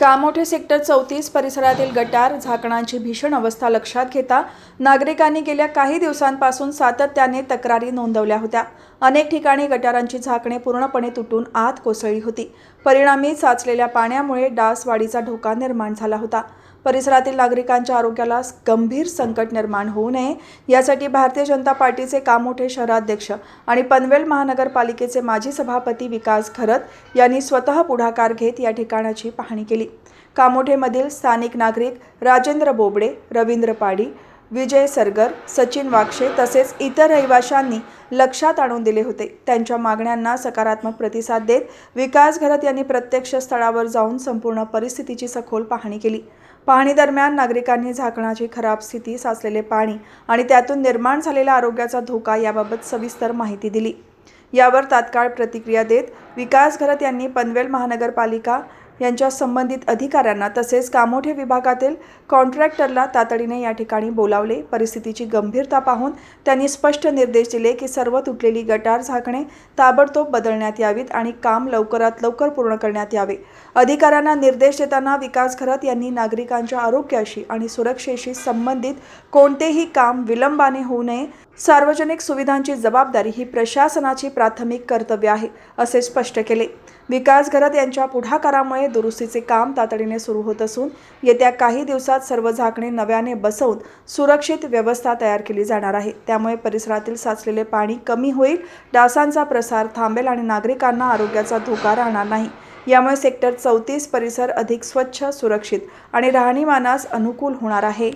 Kamothe sector चौतीस परिसरातील गटार झाकणांची भीषण अवस्था लक्षात घेता नागरिकांनी गेल्या काही दिवसांपासून सातत्याने तक्रारी नोंदवल्या होत्या. अनेक ठिकाणी गटारांची झाकणे पूर्णपणे तुटून आत कोसळली होती. परिणामी साचलेल्या पाण्यामुळे डासवाढीचा धोका निर्माण झाला होता. परिसरातील नागरिकांच्या आरोग्याला गंभीर संकट निर्माण होऊ नये. यासाठी भारतीय जनता पार्टीचे कामोठे शहराध्यक्ष आणि पनवेल महानगरपालिकेचे माजी सभापती विकास खरत यांनी स्वतः पुढाकार घेत या ठिकाणाची पाहणी केली. कामोठेमधील स्थानिक नागरिक राजेंद्र बोबडे रवींद्र पाडी विजय सरगर सचिन वाक्षे तसेच इतर रहिवाशांनी लक्षात आणून दिले होते. त्यांच्या मागण्यांना सकारात्मक प्रतिसाद देत विकास घरत यांनी प्रत्यक्ष स्थळावर जाऊन संपूर्ण परिस्थितीची सखोल पाहणी केली. पाहणी दरम्यान नागरिकांनी झाकणाची खराब स्थिती साचलेले पाणी आणि त्यातून निर्माण झालेला आरोग्याचा धोका याबाबत सविस्तर माहिती दिली. यावर तात्काळ प्रतिक्रिया देत विकास घरत यांनी पनवेल महानगरपालिका यांच्या संबंधित अधिकाऱ्यांना तसेच कामोठे विभागातील कॉन्ट्रॅक्टरला तातडीने या ठिकाणी बोलावले. परिस्थितीची गंभीरता पाहून त्यांनी स्पष्ट निर्देश दिले की सर्व तुटलेली गटार झाकणे ताबडतोब बदलण्यात यावीत आणि काम लवकरात लवकर पूर्ण करण्यात यावे. अधिकाऱ्यांना निर्देश देताना विकास खरत यांनी नागरिकांच्या आरोग्याशी आणि सुरक्षेशी संबंधित कोणतेही काम विलंबाने होऊ नये. सार्वजनिक सुविधांची जबाबदारी ही प्रशासनाची प्राथमिक कर्तव्य आहे असे स्पष्ट केले. विकास घरत यांच्या पुढाकारामुळे दुरुस्तीचे काम तातडीने सुरू होत असून येत्या काही दिवसात सर्व झाकणे नव्याने बसवून सुरक्षित व्यवस्था तयार केली जाणार आहे. त्यामुळे परिसरातील साचलेले पाणी कमी होईल डासांचा प्रसार थांबेल आणि नागरिकांना आरोग्याचा धोका राहणार नाही. यामुळे सेक्टर चौतीस परिसर अधिक स्वच्छ सुरक्षित आणि राहणीमानास अनुकूल होणार आहे.